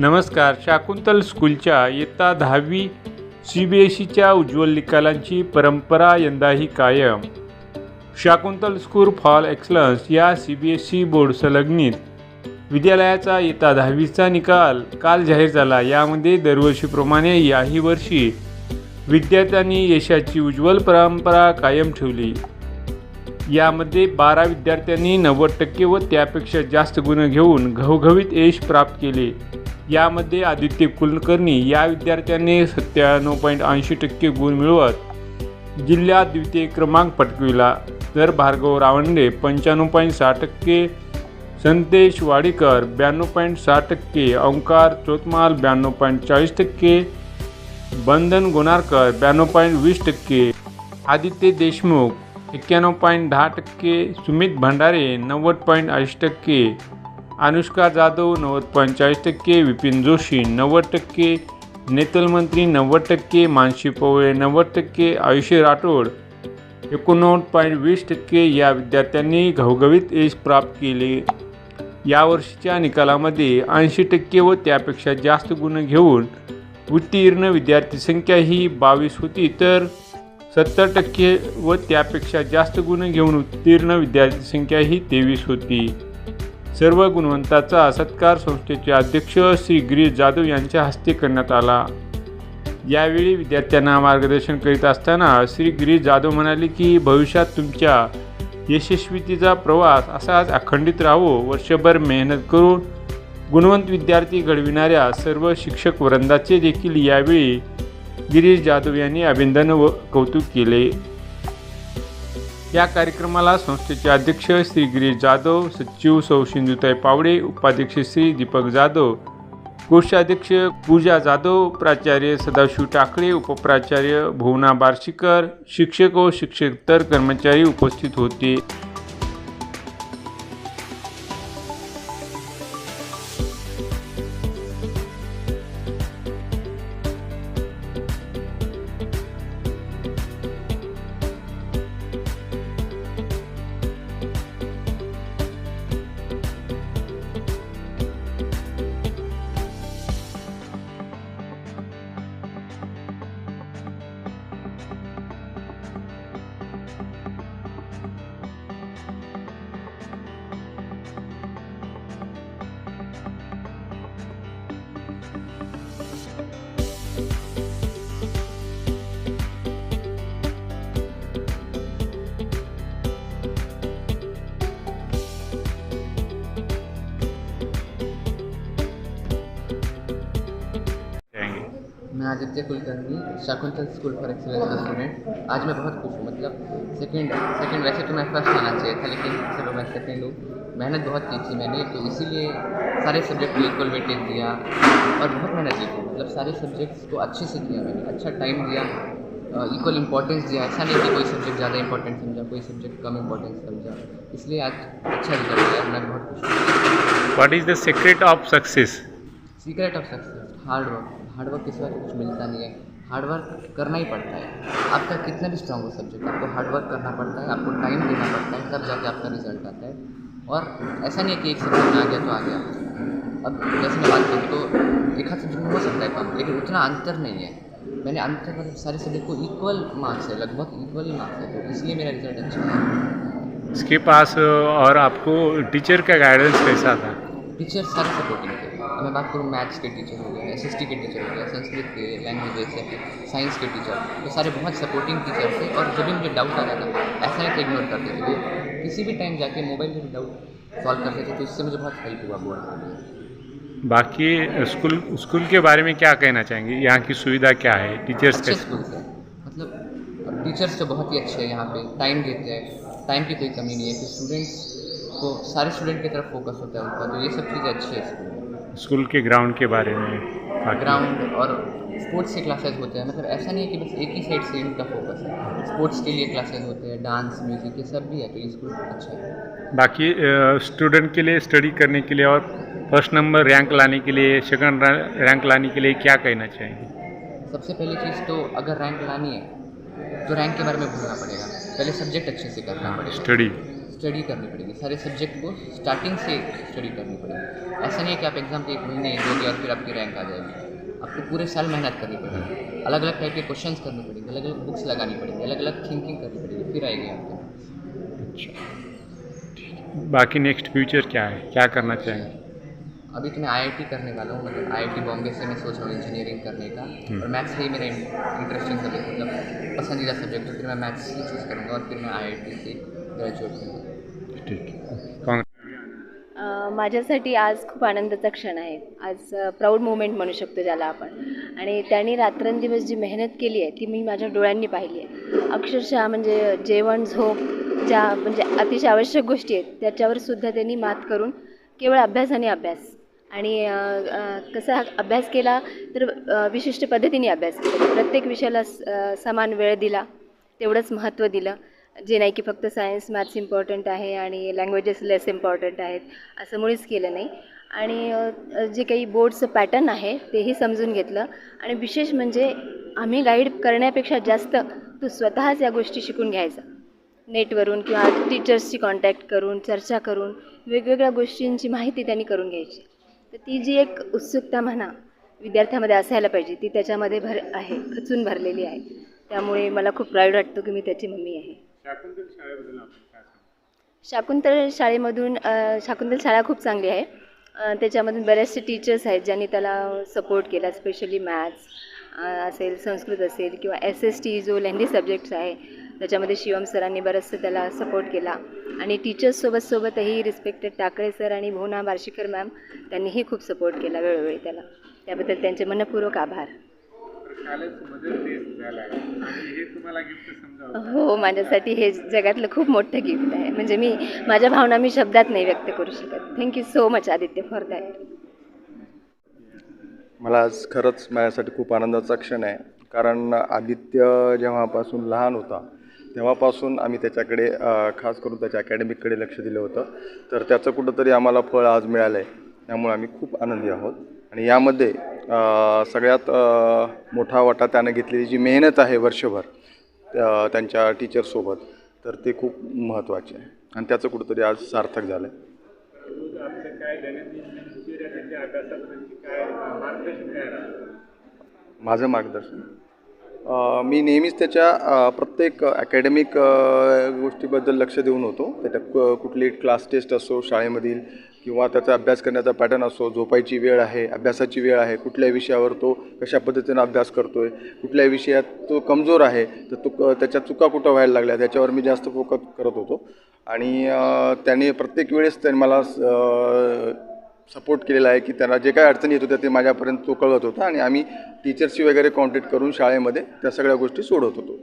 नमस्कार. शाकुंतल स्कूलच्या इयत्ता दहावी सी बी एस सीच्या उज्ज्वल निकालांची परंपरा यंदाही कायम. शाकुंतल स्कूल फॉर एक्सलन्स या C B S C board संलग्नित विद्यालयाचा इयत्ता दहावीचा निकाल काल जाहीर झाला. यामध्ये दरवर्षीप्रमाणे याही वर्षी विद्यार्थ्यांनी यशाची उज्ज्वल परंपरा कायम ठेवली. यामध्ये बारा विद्यार्थ्यांनी नव्वद टक्के व त्यापेक्षा जास्त गुण घेऊन घवघवीत यश प्राप्त केले. यामध्ये आदित्य कुलकर्णी या विद्यार्थ्याने सत्त्याण्णव पॉईंट ऐंशी टक्के गुण मिळवत जिल्ह्यात द्वितीय क्रमांक पटकविला. तर भार्गव रावंडे पंच्याण्णव पॉईंट सहा टक्के संतेश वाडीकर ब्याण्णव पॉईंट सहा टक्के ओंकार चोतमाल ब्याण्णव पॉईंट चाळीस टक्के बंधन गोनारकर ब्याण्णव पॉईंट वीस टक्के आदित्य देशमुख एक्क्याण्णव पॉईंट दहा टक्के सुमित भंडारे नव्वद पॉईंट ऐंशी टक्के अनुष्का जाधव नव्वद पॉईंट टक्के विपिन जोशी नव्वद टक्के नेतल मंत्री नव्वद टक्के मानशी पवळे नव्वद टक्के आयुष्य राठोड एकोणनव्वद पॉईंट वीस टक्के या विद्यार्थ्यांनी घवघवीत यश प्राप्त केले. यावर्षीच्या निकालामध्ये ऐंशी टक्के व त्यापेक्षा जास्त गुण घेऊन उत्तीर्ण विद्यार्थी संख्या ही बावीस होती तर सत्तर टक्के व त्यापेक्षा जास्त गुण घेऊन उत्तीर्ण विद्यार्थी संख्या ही तेवीस होती. सर्व गुणवंताचा सत्कार संस्थेचे अध्यक्ष श्री गिरीश जाधव यांच्या हस्ते करण्यात आला. यावेळी विद्यार्थ्यांना मार्गदर्शन करीत असताना श्री गिरीश जाधव म्हणाले की भविष्यात तुमच्या यशस्वीतेचा प्रवास असाच अखंडित राहो. वर्षभर मेहनत करून गुणवंत विद्यार्थी घडविणाऱ्या सर्व शिक्षक वृंदाचे देखील यावेळी गिरीश जाधव यांनी अभिनंदन व कौतुक केले. या कार्यक्रमाला संस्थेचे अध्यक्ष श्री गिरीश जाधव सचिव सौ सिंधुताई पावडे उपाध्यक्ष श्री दीपक जाधव कोषाध्यक्ष पूजा जाधव प्राचार्य सदाशिव टाकळे उपप्राचार्य भुवना बार्शीकर शिक्षक व शिक्षकेतर कर्मचारी उपस्थित होते. मैं Aditya Kulkarni Shakuntal school for excellence का स्टूडेंट। आज मैं बहुत खुश हूँ मतलब सेकंड सेकंड वैसे तो मैं फ़र्स्ट आना चाहिए था लेकिन चलो मैं सेकंड हूँ। मेहनत बहुत की थी मैंने तो इसीलिए सारे सब्जेक्ट को इक्वल वेटेज दिया और बहुत मेहनत की थी। मतलब सारे सब्जेक्ट्स को अच्छे से किया मैंने अच्छा टाइम दिया इक्वल इंपॉर्टेंस दिया। ऐसा नहीं कि कोई सब्जेक्ट ज़्यादा इंपॉर्टेंट समझा कोई सब्जेक्ट कम इंपॉर्टेंस समझा। इसलिए आज अच्छा रिज़ल्ट आया और मैं बहुत खुश हूँ। What is the secret of success secret of success hard work hard work के सिवा कुछ मिलता नहीं है। हार्डवर्क करना ही पड़ता है। आपका कितना भी स्ट्रांग हो सब्जेक्ट आपको हार्डवर्क करना पड़ता है, आपको टाइम देना पड़ता है, तब जाके आपका रिज़ल्ट आता है। और ऐसा नहीं है कि एक सब्जेक्ट में आ गया तो आ गया। अब जैसे मैं बात करूँ तो एक हाथ सब्जेक्ट में हो सकता है कम, लेकिन उतना अंतर नहीं है। मैंने अंतर मतलब सारे सब्जेक्ट को इक्वल मार्क्स है, लगभग इक्वल ही मार्क्स है तो इसलिए मेरा रिज़ल्ट अच्छा है। इसके पास और आपको टीचर का गाइडेंस कैसा था? टीचर सारे सपोर्टिंग थे अब मैं बात करूँ मैथ्स के टीचर हो गए एस एस टी के टीचर हो गए संस्कृत के लैंग्वेजेस साइंस के टीचर तो सारे बहुत सपोर्टिंग टीचर थे और जब भी मुझे डाउट आता था ऐसा नहीं इग्नोर करते थे। वो किसी भी टाइम जाके मोबाइल में भी डाउट सॉल्व करते थे तो इससे मुझे बहुत हेल्प हुआ बोर्ड के लिए बाकी स्कूल स्कूल के बारे में क्या कहना चाहेंगे? यहाँ की सुविधा क्या है? टीचर्स अच्छे स्कूल से मतलब टीचर्स तो बहुत ही अच्छे हैं यहाँ पे। टाइम देते हैं। टाइम की कोई कमी नहीं है। कि स्टूडेंट्स को सारे स्टूडेंट की तरफ़ फोकस होता है उनका तो ये सब चीज़ें अच्छी है स्कूल में। स्कूल के ग्राउंड के बारे में ग्राउंड और स्पोर्ट्स के क्लासेस होते हैं मतलब ऐसा नहीं है कि बस एक ही साइड से इनका फोकस है। स्पोर्ट्स के लिए क्लासेस होते हैं डांस म्यूज़िक ये सब भी है तो ये स्कूल अच्छा है। बाकी स्टूडेंट के लिए स्टडी करने के लिए और फ़र्स्ट नंबर रैंक लाने के लिए सेकंड रैंक लाने के लिए क्या कहना चाहेंगे? सबसे पहली चीज़ तो अगर रैंक लानी है तो रैंक के बारे में भूलना पड़ेगा। पहले सब्जेक्ट अच्छे से करना पड़ेगा। स्टडी स्टडी करनी पड़ेगी। सारे सब्जेक्ट को स्टार्टिंग से स्टडी करनी पड़ेगी। ऐसा नहीं है कि आप एग्ज़ाम के एक महीने दोगे और फिर आपकी रैंक आ जाएगी। आपको पूरे साल मेहनत करनी पड़ेगी। अलग अलग टाइप के क्वेश्चन करने पड़ेंगे अलग अलग बुक्स लगानी पड़ेगी अलग अलग थिंकिंग करनी पड़ेगी फिर आएगी आपको। बाकी नेक्स्ट फ्यूचर क्या है? क्या करना चाहेंगे? अभी तो मैं आईआईटी करने वाला हूँ मतलब आईआईटी बॉम्बे से मैं सोच रहा हूँ इंजीनियरिंग करने का। और मैथ्स ही मेरा इंटरेस्टिंग सब्जेक्ट मतलब पसंदीदा सब्जेक्ट है फिर मैं मैथ्स ही चूज़ करूँगा और फिर मैं आईआईटी से ठीक काँग्रेस अ, माझ्यासाठी आज खूप आनंदाचा क्षण आहे. आज प्राऊड मुवमेंट म्हणू शकतो ज्याला आपण. आणि त्यांनी रात्रंदिवस जी मेहनत केली आहे ती मी माझ्या डोळ्यांनी पाहिली आहे. अक्षरशः म्हणजे जेवण झोप ज्या म्हणजे अतिशय आवश्यक गोष्टी आहेत त्याच्यावर सुद्धा त्यांनी मात करून केवळ अभ्यास आणि अभ्यास. आणि अ, अ, कसा अभ्यास केला तर अ, विशिष्ट पद्धतीने अभ्यास केला. प्रत्येक विषयाला स- अ, समान वेळ दिला तेवढंच महत्त्व दिलं. जे नाही की फक्त सायन्स मॅथ्स इम्पॉर्टंट आहे आणि लँग्वेजेस लेस इम्पॉर्टंट आहेत असं मुळीच केलं नाही. आणि जे काही बोर्डचं पॅटर्न आहे तेही समजून घेतलं. आणि विशेष म्हणजे आम्ही गाईड करण्यापेक्षा जास्त तू स्वतःच या गोष्टी शिकून घ्यायचा. नेटवरून किंवा टीचर्सची कॉन्टॅक्ट करून चर्चा करून वेगवेगळ्या गोष्टींची माहिती त्यांनी करून घ्यायची. तर ती जी एक उत्सुकता म्हणा विद्यार्थ्यामध्ये असायला पाहिजे ती त्याच्यामध्ये भर आहे खचून भरलेली आहे. त्यामुळे मला खूप प्राईड वाटतो की मी त्याची मम्मी आहे. शाकुंतल शाळेबद्दल आपण काय सांगू? शाकुंतल शाळेमधून अ, शाकुंतल शाळा खूप चांगली आहे. अ, त्याच्यामधून बरेचसे टीचर्स आहेत ज्यांनी त्याला सपोर्ट केला स्पेशली मॅथ्स असेल संस्कृत असेल किंवा एस एस टी जो लेंदी सब्जेक्ट्स आहे त्याच्यामध्ये शिवम सरांनी बरंचसं त्याला सपोर्ट केला. आणि टीचर्ससोबत सोबतही रिस्पेक्टेड टाकळे सर आणि भुवना बार्शीकर मॅम त्यांनीही खूप सपोर्ट केला वेळोवेळी त्याला. त्याबद्दल त्यांचे मनपूर्वक आभार. हे तुम्हाला गिफ्ट समजा हो माझ्यासाठी हे जगातलं खूप मोठं गिफ्ट आहे. म्हणजे मी माझ्या भावना मी शब्दात नाही व्यक्त करू शकत. Thank you so much Aditya for that मला आज खरंच माझ्यासाठी खूप आनंदाचा क्षण आहे. कारण आदित्य जेव्हापासून लहान होता तेव्हापासून आम्ही त्याच्याकडे खास करून त्याच्या अकॅडमिककडे लक्ष दिलं होतं. तर त्याचं कुठंतरी आम्हाला फळ आज मिळालं आहे त्यामुळे आम्ही खूप आनंदी आहोत. आणि यामध्ये सगळ्यात मोठा वाटा त्यानं घेतलेली जी मेहनत आहे वर्षभर त्यांच्या टीचरसोबत तर ते खूप महत्त्वाचे आहे. आणि त्याचं कुठंतरी आज सार्थक झालं आहे काय माझं मार्गदर्शन? मी नेहमीच त्याच्या प्रत्येक अकॅडमिक गोष्टीबद्दल लक्ष देऊन होतो. त्याच्यात क- कुठली क्लास टेस्ट असो शाळेमधील किंवा त्याचा अभ्यास करण्याचा पॅटर्न असो झोपायची वेळ आहे अभ्यासाची वेळ आहे कुठल्या विषयावर तो कशा पद्धतीनं अभ्यास करतो आहे कुठल्या विषयात तो कमजोर आहे तर तो क- त्याच्या चुका कुठं व्हायला लागल्या त्याच्यावर मी जास्त फोकस करत होतो. आणि त्याने प्रत्येक वेळेस त्याने मला सपोर्ट केलेला आहे की त्यांना जे काही अडचणी येत होत्या ते माझ्यापर्यंत तो कळत होता आणि आम्ही टीचर्सची वगैरे कॉन्टॅक्ट करून शाळेमध्ये त्या सगळ्या गोष्टी सोडवत होतो.